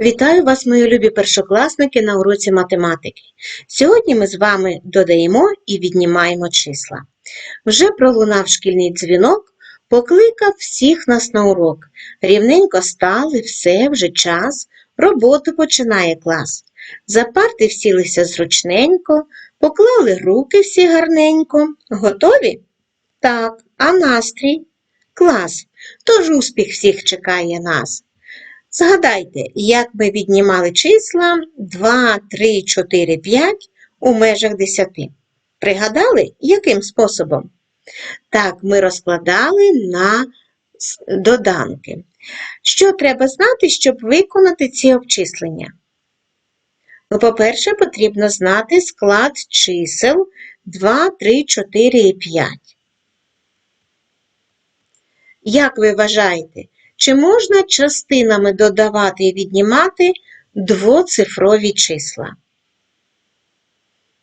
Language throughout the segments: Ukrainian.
Вітаю вас, мої любі першокласники, на уроці математики. Сьогодні ми з вами додаємо і віднімаємо числа. Вже пролунав шкільний дзвінок, покликав всіх нас на урок. Рівненько стали, все, вже час, роботу починає клас. За парти всілися зручненько, поклали руки всі гарненько. Готові? Так, а настрій? Клас. Тож успіх всіх чекає нас. Згадайте, як ми віднімали числа 2, 3, 4, 5 у межах 10. Пригадали, яким способом? Так, ми розкладали на доданки. Що треба знати, щоб виконати ці обчислення? Ну, по-перше, потрібно знати склад чисел 2, 3, 4 і 5. Як ви вважаєте, чи можна частинами додавати і віднімати двоцифрові числа?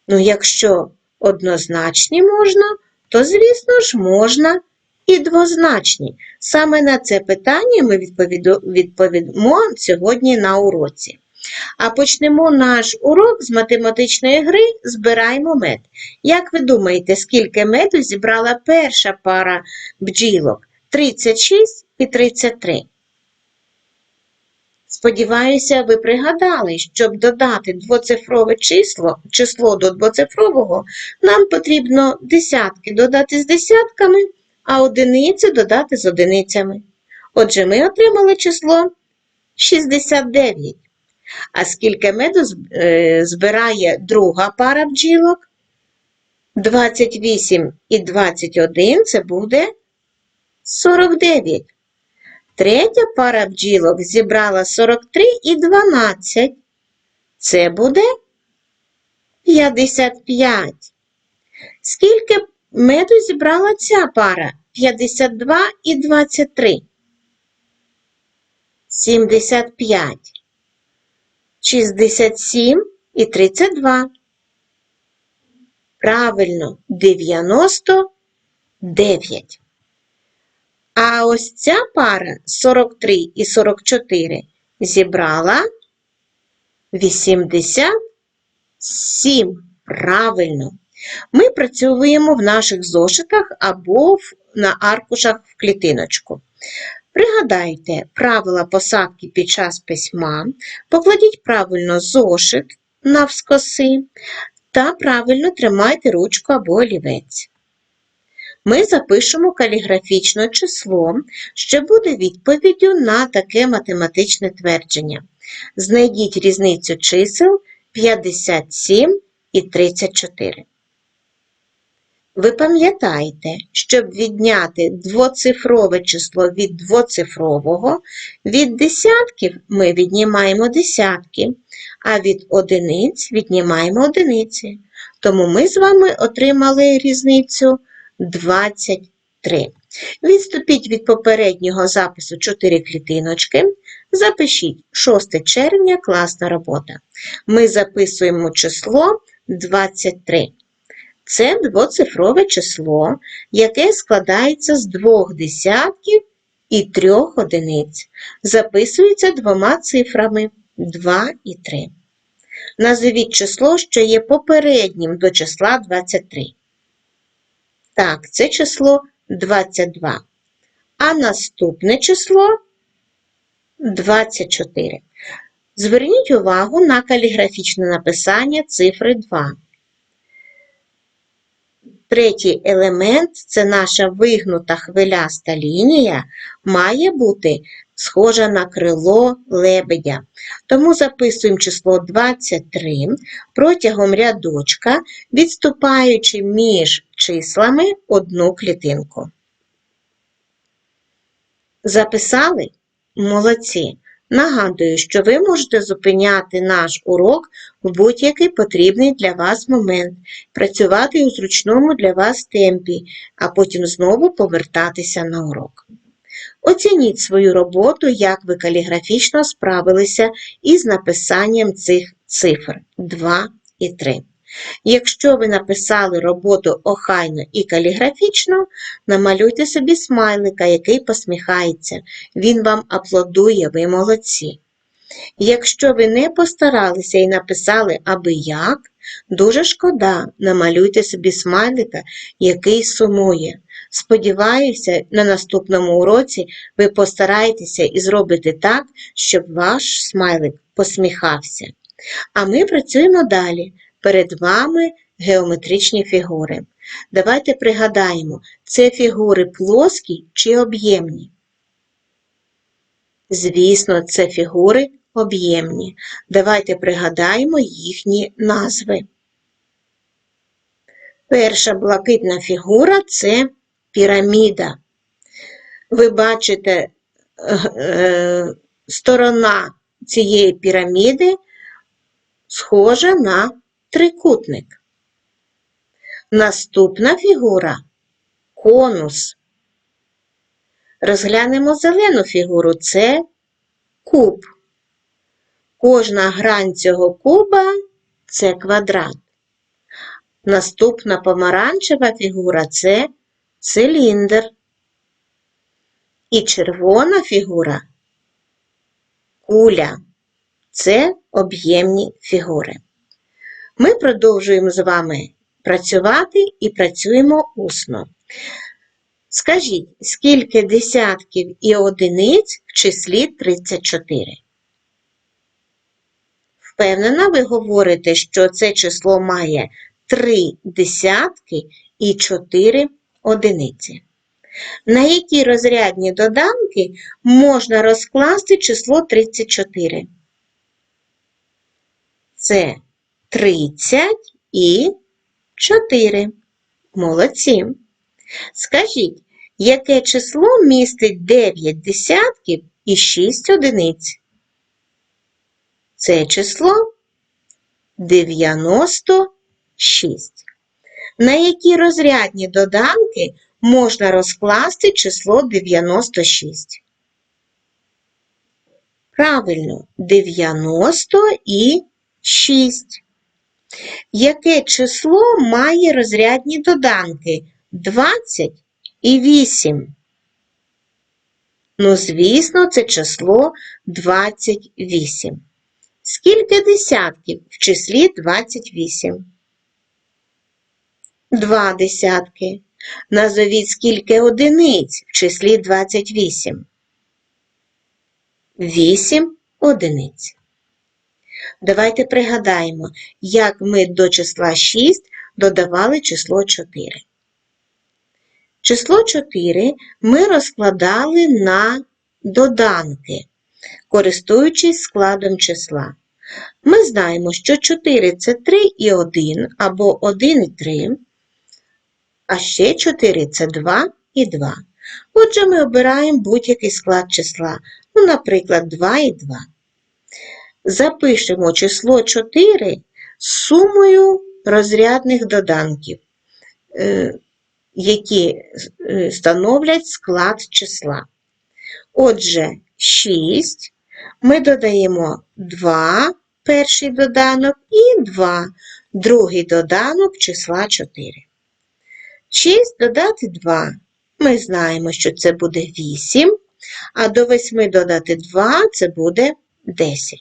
Ну, якщо однозначні можна, то, звісно ж, можна і двозначні. Саме на це питання ми відповімо сьогодні на уроці. А почнемо наш урок з математичної гри Збираємо мед. Як ви думаєте, скільки меду зібрала перша пара бджілок? 36 і 33. Сподіваюся, ви пригадали, щоб додати двоцифрове число, число до двоцифрового, нам потрібно десятки додати з десятками, а одиниці додати з одиницями. Отже, ми отримали число 69. А скільки меду е, збирає друга пара бджілок? 28 і 21 це буде 49. Третя пара бджілок зібрала 43 і 12. Це буде 55. Скільки меду зібрала ця пара? 52 і 23. 75. 67 і 32. Правильно, 99. А ось ця пара 43 і 44 зібрала 87. Правильно. Ми працюємо в наших зошитах або на аркушах в клітиночку. Пригадайте правила посадки під час письма, покладіть правильно зошит навскоси та правильно тримайте ручку або олівець. Ми запишемо каліграфічне число, що буде відповіддю на таке математичне твердження. Знайдіть різницю чисел 57 і 34. Ви пам'ятаєте, щоб відняти двоцифрове число від двоцифрового, від десятків ми віднімаємо десятки, а від одиниць віднімаємо одиниці. Тому ми з вами отримали різницю 23. Відступіть від попереднього запису 4 клітиночки. Запишіть 6 червня класна робота. Ми записуємо число 23. Це двоцифрове число, яке складається з двох десятків і трьох одиниць. Записується двома цифрами 2 і 3. Назовіть число, що є попереднім до числа 23. Так, це число 22. А наступне число 24. Зверніть увагу на каліграфічне написання цифри 2. Третій елемент це наша вигнута хвиляста лінія, має бути схожа на крило лебедя. Тому записуємо число 23 протягом рядочка, відступаючи між числами одну клітинку. Записали? Молодці! Нагадую, що ви можете зупиняти наш урок в будь-який потрібний для вас момент, працювати у зручному для вас темпі, а потім знову повертатися на урок. Оцініть свою роботу, як ви каліграфічно справилися із написанням цих цифр 2 і 3. Якщо ви написали роботу охайно і каліграфічно, намалюйте собі смайлика, який посміхається. Він вам аплодує, ви молодці. Якщо ви не постаралися і написали аби як, дуже шкода, намалюйте собі смайлика, який сумує. Сподіваюся, на наступному уроці ви постараєтеся і зробите так, щоб ваш смайлик посміхався. А ми працюємо далі. Перед вами геометричні фігури. Давайте пригадаємо, це фігури плоскі чи об'ємні? Звісно, це фігури об'ємні. Давайте пригадаємо їхні назви. Перша блакитна фігура це піраміда. Ви бачите, е, сторона цієї піраміди схожа на трикутник. Наступна фігура конус. Розглянемо зелену фігуру це куб. Кожна грань цього куба це квадрат. Наступна помаранчева фігура це циліндр. І червона фігура куля. Це об'ємні фігури. Ми продовжуємо з вами працювати і працюємо усно. Скажіть, скільки десятків і одиниць в числі 34? Впевнена, ви говорите, що це число має 3 десятки і 4 одиниці. На які розрядні доданки можна розкласти число 34? Це 30 і 4. Молодці. Скажіть, яке число містить 9 десятків і 6 одиниць? Це число 96. На які розрядні доданки можна розкласти число 96? Правильно, 90 і 6. Яке число має розрядні доданки 20 і 8? Ну, звісно, це число 28. Скільки десятків в числі 28? Два десятки. Назовіть скільки одиниць в числі 28? 8 одиниць. Давайте пригадаємо, як ми до числа 6 додавали число 4. Число 4 ми розкладали на доданки, користуючись складом числа. Ми знаємо, що 4 це 3 і 1 або 1 і 3, а ще 4 це 2 і 2. Отже, ми обираємо будь-який склад числа, ну, наприклад, 2 і 2 запишемо число 4 з сумою розрядних доданків, е, які е, становлять склад числа. Отже, 6 ми додаємо 2 перший доданок і 2 другий доданок числа 4. 6 додати 2. Ми знаємо, що це буде 8, а до 8 додати 2 це буде 10.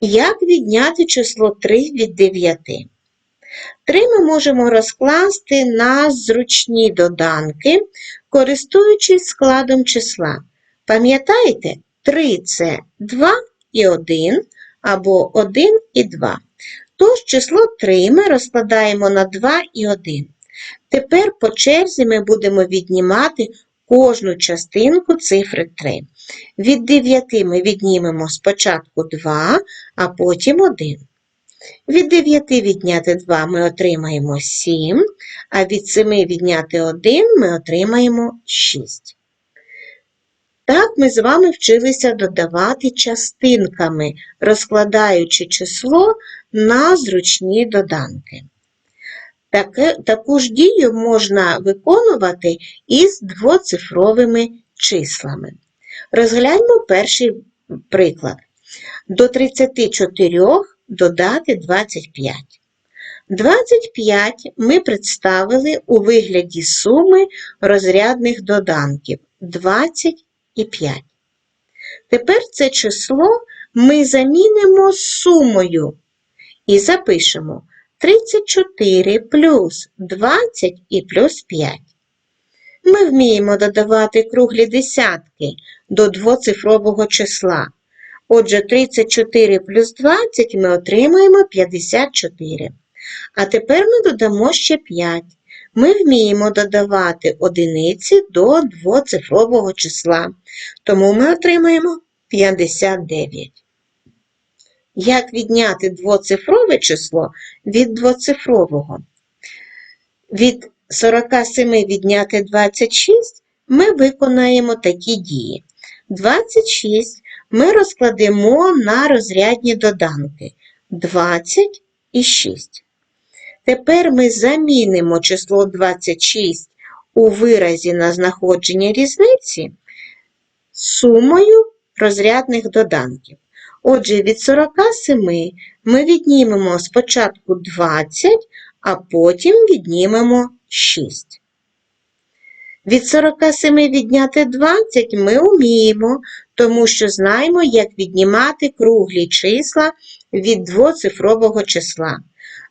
Як відняти число 3 від 9? 3 ми можемо розкласти на зручні доданки, користуючись складом числа. Пам'ятаєте, 3 це 2 і 1 або 1 і 2. Тож число 3 ми розкладаємо на 2 і 1. Тепер по черзі ми будемо віднімати кожну частинку цифри 3. Від 9 ми віднімемо спочатку 2, а потім 1. Від 9 відняти 2 ми отримаємо 7, а від 7 відняти 1 ми отримаємо 6. Так ми з вами вчилися додавати частинками, розкладаючи число на зручні доданки. Таке, таку ж дію можна виконувати із двоцифровими числами. Розгляньмо перший приклад. До 34 додати 25. 25 ми представили у вигляді суми розрядних доданків 20 і 5. Тепер це число ми замінимо сумою і запишемо 34 плюс 20 і плюс 5. Ми вміємо додавати круглі десятки до двоцифрового числа. Отже, 34 плюс 20 ми отримаємо 54. А тепер ми додамо ще 5. Ми вміємо додавати одиниці до двоцифрового числа, тому ми отримаємо 59. Як відняти двоцифрове число від двоцифрового? Від 47 відняти 26 ми виконаємо такі дії. 26 ми розкладемо на розрядні доданки 20 і 6. Тепер ми замінимо число 26 у виразі на знаходження різниці сумою розрядних доданків. Отже, від 47 ми віднімемо спочатку 20, а потім віднімемо 6. Від 47 відняти 20 ми вміємо, тому що знаємо, як віднімати круглі числа від двоцифрового числа.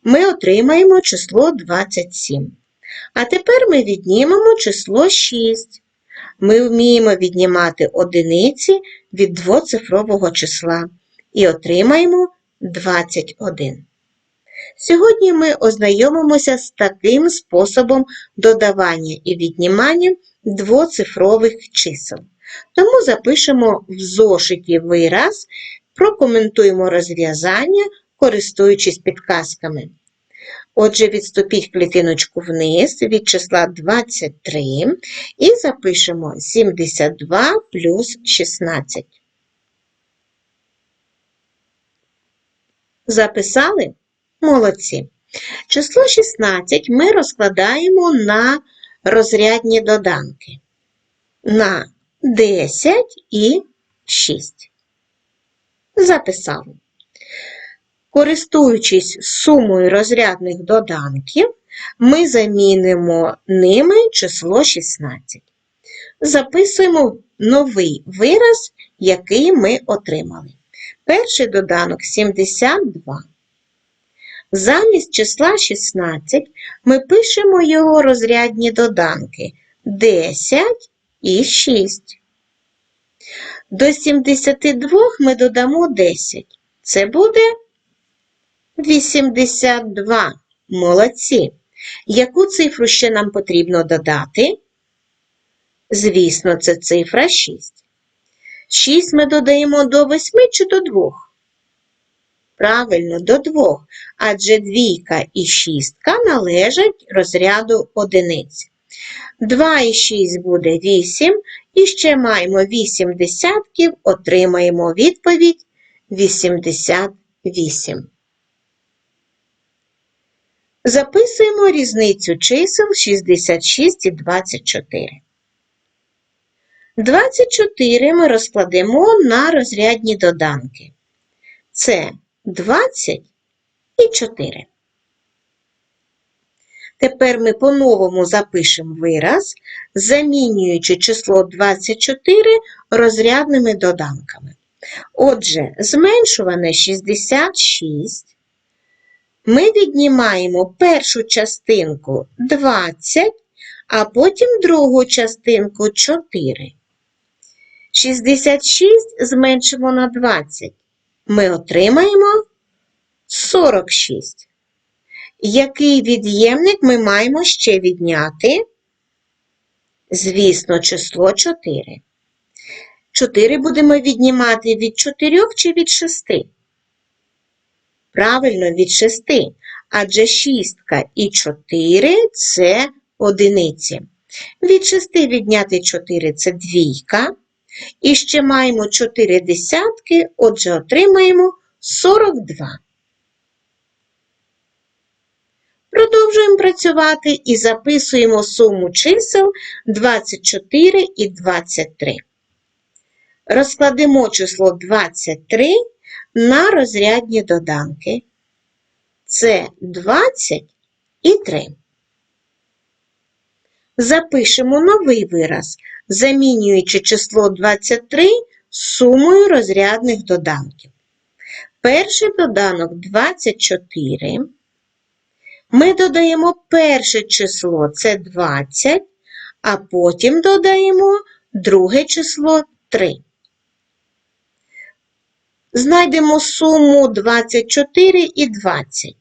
Ми отримаємо число 27. А тепер ми віднімемо число 6. Ми вміємо віднімати одиниці від двоцифрового числа і отримаємо 21. Сьогодні ми ознайомимося з таким способом додавання і віднімання двоцифрових чисел. Тому запишемо в зошиті вираз, прокоментуємо розв'язання, користуючись підказками. Отже, відступіть клітиночку вниз від числа 23 і запишемо 72 плюс 16. Записали? Молодці. Число 16 ми розкладаємо на розрядні доданки. На 10 і 6. Записали. Користуючись сумою розрядних доданків, ми замінимо ними число 16. Записуємо новий вираз, який ми отримали. Перший доданок 72. Замість числа 16 ми пишемо його розрядні доданки 10 і 6. До 72 ми додамо 10. Це буде 82. Молодці. Яку цифру ще нам потрібно додати? Звісно, це цифра 6. 6 ми додаємо до 8 чи до 2? Правильно, до 2, адже двійка і шістка належать розряду одиниць. 2 і 6 буде 8, і ще маємо 8 десятків, отримаємо відповідь 88. Записуємо різницю чисел 66 і 24. 24 ми розкладемо на розрядні доданки. Це 20 і 4. Тепер ми по-новому запишемо вираз, замінюючи число 24 розрядними доданками. Отже, зменшуване 66 ми віднімаємо першу частинку 20, а потім другу частинку 4. 66 зменшимо на 20. Ми отримаємо 46. Який від'ємник ми маємо ще відняти? Звісно, число 4. 4 будемо віднімати від 4 чи від 6? Правильно, від 6. Адже шістка і 4 – це одиниці. Від 6 відняти 4 – це двійка. І ще маємо 4 десятки, отже, отримаємо 42. Продовжуємо працювати і записуємо суму чисел 24 і 23. Розкладемо число 23 на розрядні доданки. Це 20 і 3. Запишемо новий вираз, замінюючи число 23 сумою розрядних доданків. Перший доданок 24. Ми додаємо перше число це 20, а потім додаємо друге число 3. Знайдемо суму 24 і 20.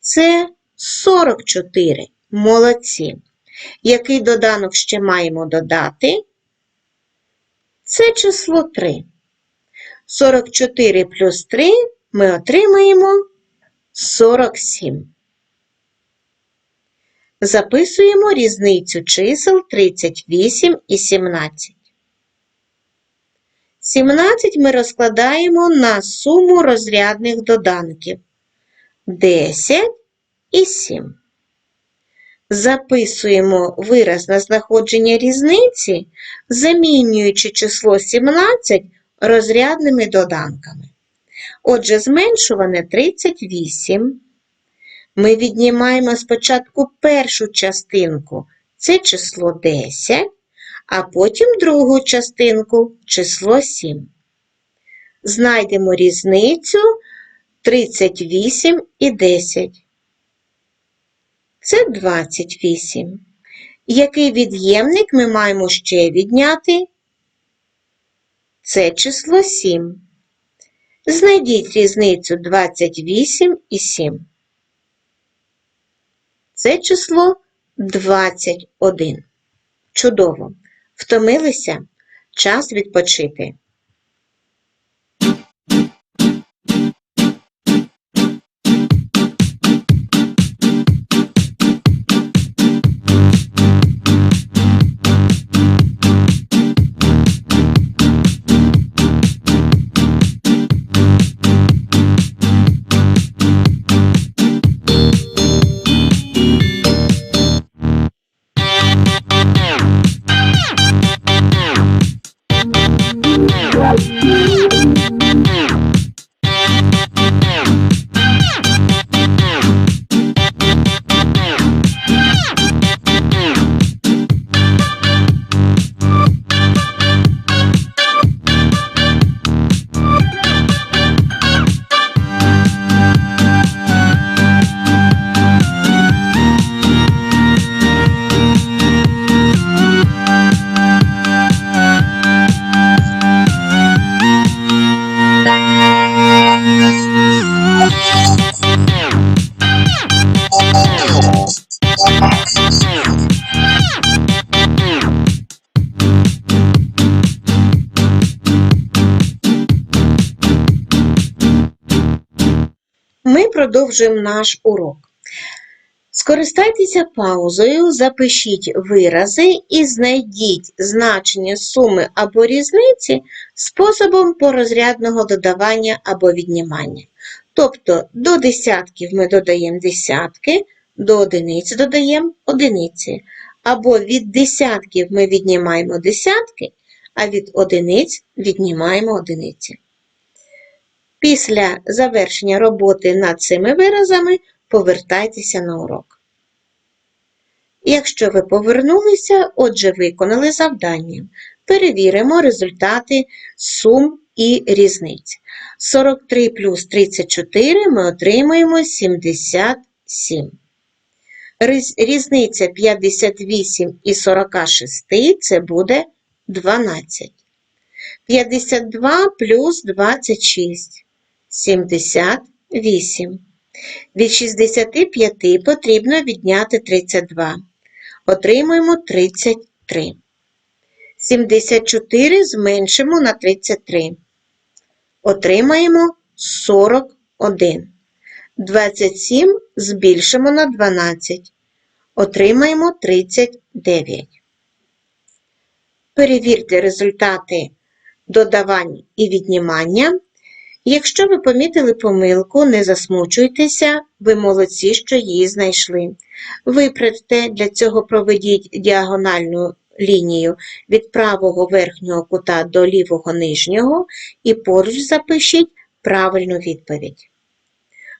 Це 44. Молодці. Який доданок ще маємо додати? Це число 3. 44 плюс 3 ми отримаємо 47. Записуємо різницю чисел 38 і 17. 17 ми розкладаємо на суму розрядних доданків 10 і 7. Записуємо вираз на знаходження різниці, замінюючи число 17 розрядними доданками. Отже, зменшуване 38. Ми віднімаємо спочатку першу частинку, це число 10, а потім другу частинку число 7. Знайдемо різницю 38 і 10. Це 28. Який від'ємник ми маємо ще відняти? Це число 7. Знайдіть різницю 28 і 7. Це число 21. Чудово! Втомилися? Час відпочити. Ми продовжуємо наш урок. Скористайтеся паузою, запишіть вирази і знайдіть значення суми або різниці способом порозрядного додавання або віднімання. Тобто до десятків ми додаємо десятки, до одиниць додаємо одиниці. Або від десятків ми віднімаємо десятки, а від одиниць віднімаємо одиниці. Після завершення роботи над цими виразами повертайтеся на урок. Якщо ви повернулися, отже, виконали завдання. Перевіримо результати сум і різниць. 43 плюс 34 ми отримаємо 77. Різниця 58 і 46 це буде 12. 52 плюс 26 78. Від 65 потрібно відняти 32. Отримуємо 33. 74 зменшимо на 33. Отримаємо 41. 27 збільшимо на 12. Отримаємо 39. Перевірте результати додавань і віднімання. Якщо ви помітили помилку, не засмучуйтеся, ви молодці, що її знайшли. Виправте, для цього проведіть діагональну лінію від правого верхнього кута до лівого нижнього і поруч запишіть правильну відповідь.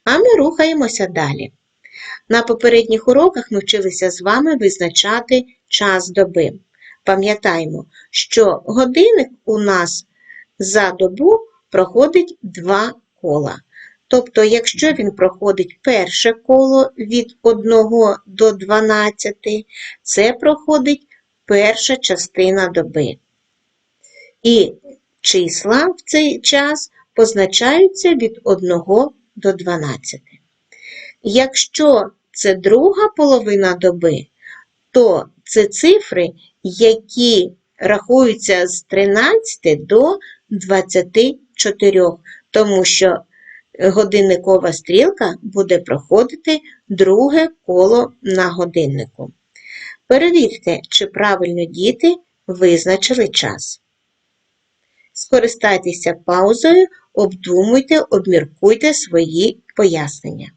А ми рухаємося далі. На попередніх уроках ми вчилися з вами визначати час доби. пам'ятаємо, що годинник у нас за добу проходить два кола. Тобто, якщо він проходить перше коло від 1 до 12, це проходить перша частина доби. І числа в цей час позначаються від 1 до 12. Якщо це друга половина доби, то це цифри, які рахуються з 13 до 24, тому що годинникова стрілка буде проходити друге коло на годиннику. Перевірте, чи правильно діти визначили час. Скористайтеся паузою, обдумуйте, обміркуйте свої пояснення.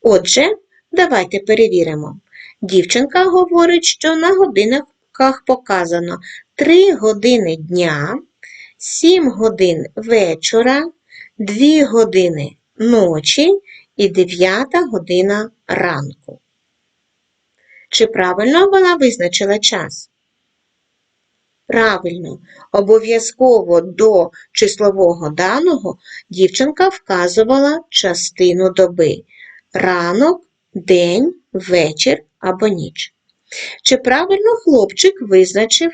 Отже, давайте перевіримо. Дівчинка говорить, що на годинниках показано 3 години дня, 7 годин вечора, 2 години ночі і 9 година ранку. Чи правильно вона визначила час? Правильно, обов'язково до числового даного дівчинка вказувала частину доби ранок, день, вечір або ніч. Чи правильно хлопчик визначив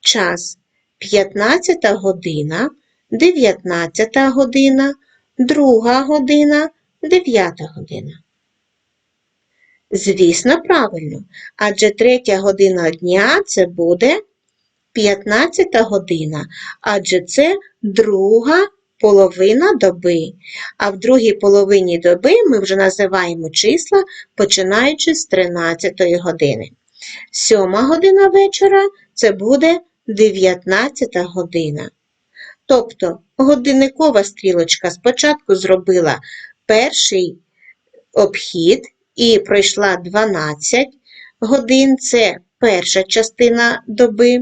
час 15 година, 19 година, 2 година, 9 година? Звісно, правильно, адже третя година дня це буде 15 година, адже це друга половина доби. А в другій половині доби ми вже називаємо числа, починаючи з 13 години. Сьома година вечора це буде 19 година. Тобто годинникова стрілочка спочатку зробила перший обхід і пройшла 12 годин, це перша частина доби.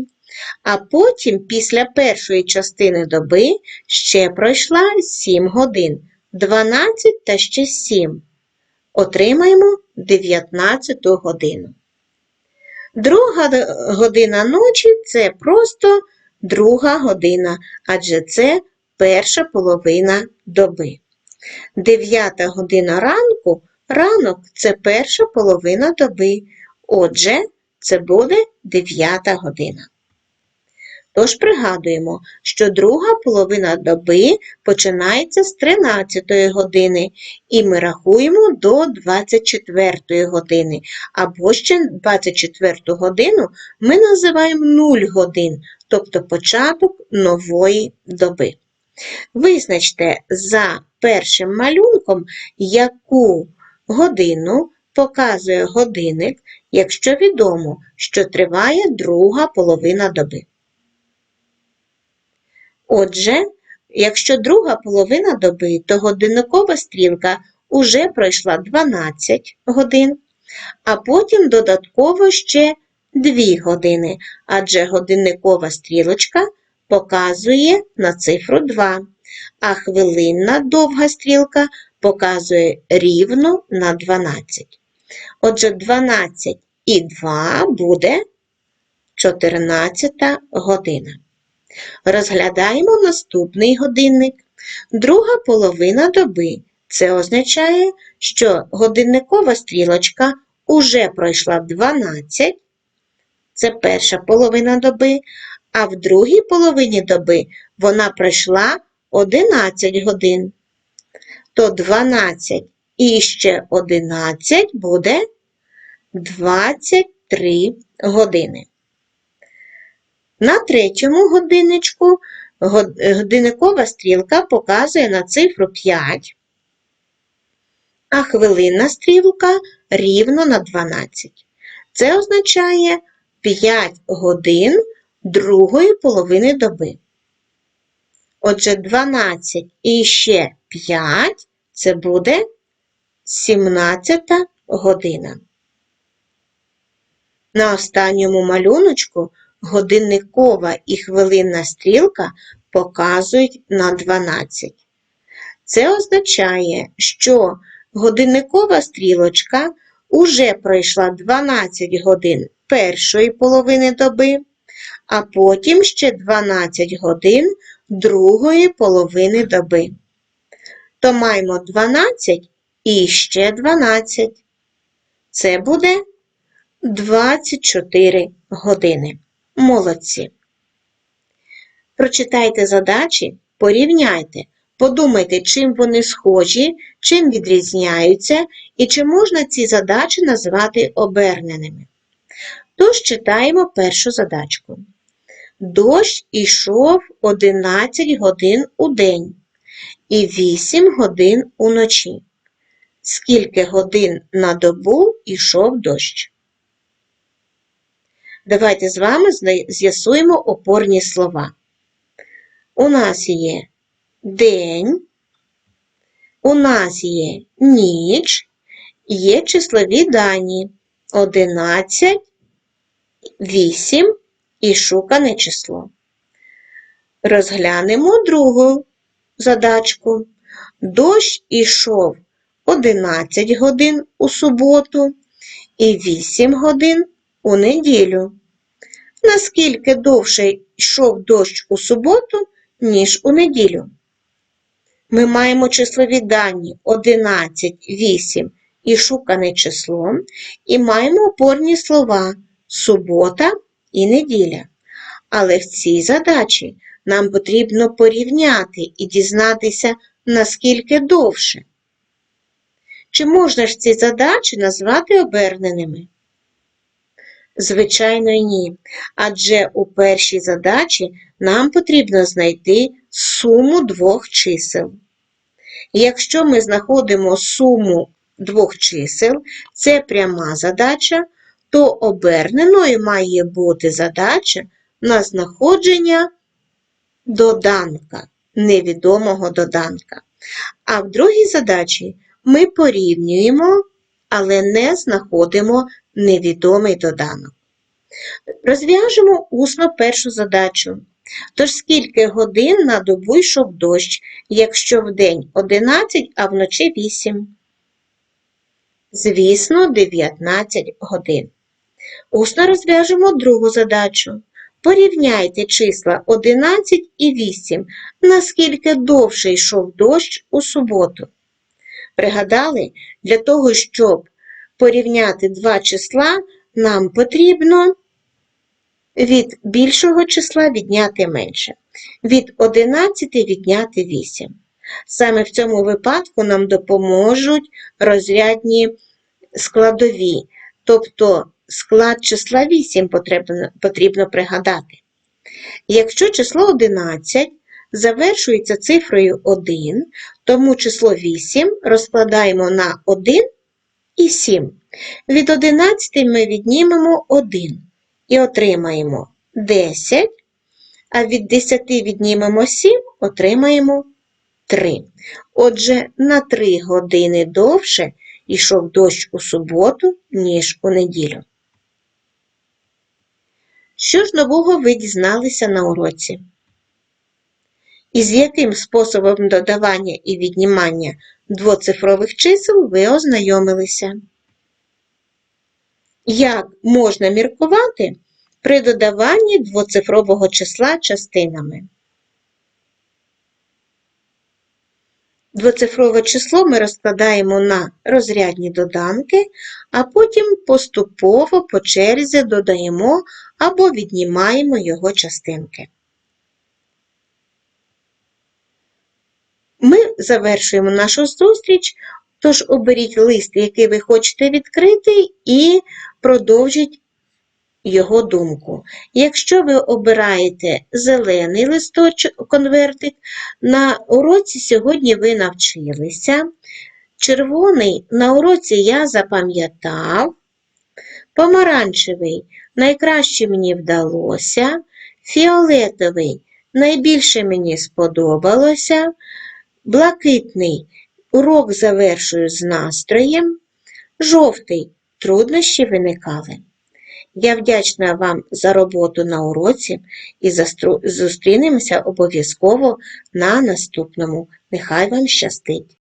А потім, після першої частини доби, ще пройшла 7 годин, 12 та ще 7. Отримаємо 19 годину. Друга година ночі це просто друга година, адже це перша половина доби. Дев'ята година ранку ранок це перша половина доби. Отже, це буде дев'ята година. Тож пригадуємо, що друга половина доби починається з 13 години, і ми рахуємо до 24 години, або ще 24 годину ми називаємо 0 годин, тобто початок нової доби. Визначте за першим малюнком, яку годину показує годинник, якщо відомо, що триває друга половина доби. Отже, якщо друга половина доби, то годинникова стрілка уже пройшла 12 годин, а потім додатково ще 2 години, адже годинникова стрілочка показує на цифру 2, а хвилинна довга стрілка показує рівно на 12. Отже, 12 і 2 буде 14 година. Розглядаємо наступний годинник. Друга половина доби. Це означає, що годинникова стрілочка уже пройшла 12, це перша половина доби, а в другій половині доби вона пройшла 11 годин. То 12 і ще 11 буде 23 години. На третьому годинничку годинникова стрілка показує на цифру 5, а хвилинна стрілка рівно на 12. Це означає 5 годин другої половини доби. Отже, 12 і ще 5 це буде 17 година. На останньому малюночку годинникова і хвилинна стрілка показують на 12. Це означає, що годинникова стрілочка уже пройшла 12 годин першої половини доби, а потім ще 12 годин другої половини доби. То маємо 12 і ще 12. Це буде 24 години. Молодці. Прочитайте задачі, порівняйте, подумайте, чим вони схожі, чим відрізняються і чи можна ці задачі назвати оберненими. Тож читаємо першу задачку. Дощ ішов 11 годин у день і 8 годин уночі. Скільки годин на добу ішов дощ? Давайте з вами з'ясуємо опорні слова. У нас є день, у нас є ніч, є числові дані 11, 8 і шукане число. Розглянемо другу задачку. Дощ ішов 11 годин у суботу і 8 годин у неділю. Наскільки довше йшов дощ у суботу, ніж у неділю? Ми маємо числові дані 11, 8 і шукане число, і маємо опорні слова субота і неділя. Але в цій задачі нам потрібно порівняти і дізнатися, наскільки довше. Чи можна ж ці задачі назвати оберненими? Звичайно, ні. Адже у першій задачі нам потрібно знайти суму двох чисел. Якщо ми знаходимо суму двох чисел, це пряма задача, то оберненою має бути задача на знаходження доданка, невідомого доданка. А в другій задачі ми порівнюємо, але не знаходимо невідомий доданок. Розв'яжемо усно першу задачу. Тож скільки годин на добу йшов дощ, якщо вдень 11, а вночі 8? Звісно, 19 годин. Усно розв'яжемо другу задачу. Порівняйте числа 11 і 8, наскільки довше йшов дощ у суботу. Пригадали, для того, щоб порівняти два числа, нам потрібно від більшого числа відняти менше, від 11 відняти 8. Саме в цьому випадку нам допоможуть розрядні складові, тобто склад числа 8 потрібно, потрібно пригадати. Якщо число 11 завершується цифрою 1, тому число 8 розкладаємо на 1 і 7. Від 11 ми віднімемо 1 і отримаємо 10, а від 10 віднімемо 7, отримаємо 3. Отже, на 3 години довше йшов дощ у суботу, ніж у неділю. Що ж нового ви дізналися на уроці? І з яким способом додавання і віднімання двоцифрових чисел ви ознайомилися? Як можна міркувати при додаванні двоцифрового числа частинами? Двоцифрове число ми розкладаємо на розрядні доданки, а потім поступово по черзі додаємо або віднімаємо його частинки. Ми завершуємо нашу зустріч, тож оберіть лист, який ви хочете відкрити, і продовжіть його думку. Якщо ви обираєте зелений листочок, конвертик, на уроці сьогодні ви навчилися. Червоний на уроці я запам'ятав. Помаранчевий найкраще мені вдалося. Фіолетовий найбільше мені сподобалося. Блакитний урок завершую з настроєм. Жовтий труднощі виникали. Я вдячна вам за роботу на уроці і зустрінемося обов'язково на наступному. Нехай вам щастить!